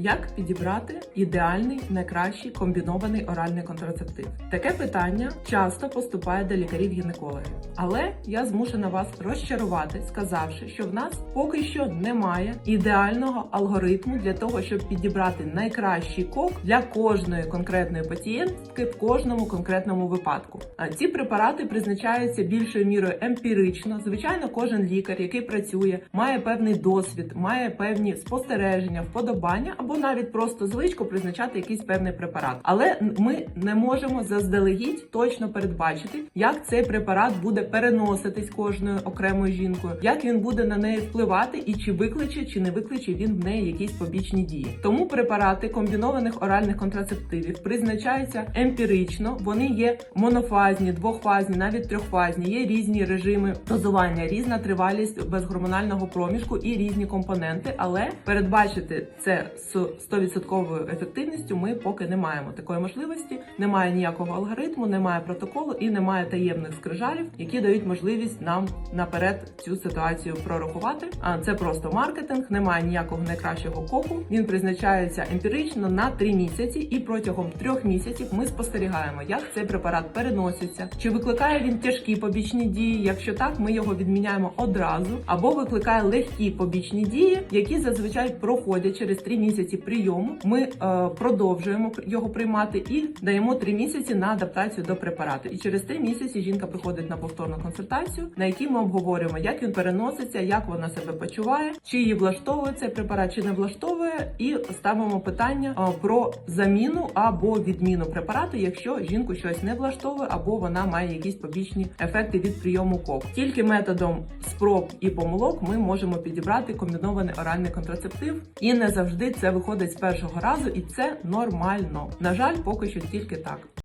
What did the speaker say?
Як підібрати ідеальний найкращий комбінований оральний контрацептив? Таке питання часто поступає до лікарів-гінекологів. Але я змушена вас розчарувати, сказавши, що в нас поки що немає ідеального алгоритму для того, щоб підібрати найкращий кок для кожної конкретної пацієнтки в кожному конкретному випадку. А ці препарати призначаються більшою мірою емпірично. Звичайно, кожен лікар, який працює, має певний досвід, має певні спостереження, вподобання або навіть просто звичку призначати якийсь певний препарат. Але ми не можемо заздалегідь точно передбачити, як цей препарат буде переноситись кожною окремою жінкою, як він буде на неї впливати, і чи викличе, чи не викличе він в неї якісь побічні дії. Тому препарати комбінованих оральних контрацептивів призначаються емпірично. Вони є монофазні, двохфазні, навіть трьохфазні. Є різні режими дозування, різна тривалість безгормонального проміжку і різні компоненти. Але передбачити це з 100% ефективністю ми поки не маємо такої можливості. Немає ніякого алгоритму, немає протоколу і немає таємних скрижалів, які дають можливість нам наперед цю ситуацію прорахувати. А це просто маркетинг, немає ніякого найкращого коку. Він призначається емпірично на 3 місяці, і протягом трьох місяців ми спостерігаємо, як цей препарат переноситься, чи викликає він тяжкі побічні дії. Якщо так, ми його відміняємо одразу, або викликає легкі побічні дії, які зазвичай проходять через 3 місяці прийому. Ми е, продовжуємо його приймати і даємо 3 місяці на адаптацію до препарату. І через 3 місяці жінка приходить на повторну консультацію, на якій ми обговорюємо, як він переноситься, як вона себе почуває, чи її влаштовує цей препарат, чи не влаштовує, і ставимо питання е, про заміну або відміну препарату, якщо жінку щось не влаштовує, або вона має якісь побічні ефекти від прийому КОК. Тільки методом спроб і помилок ми можемо підібрати комбінований оральний контрацептив, і не завжди це виходить з першого разу, і це нормально. На жаль, поки що тільки так.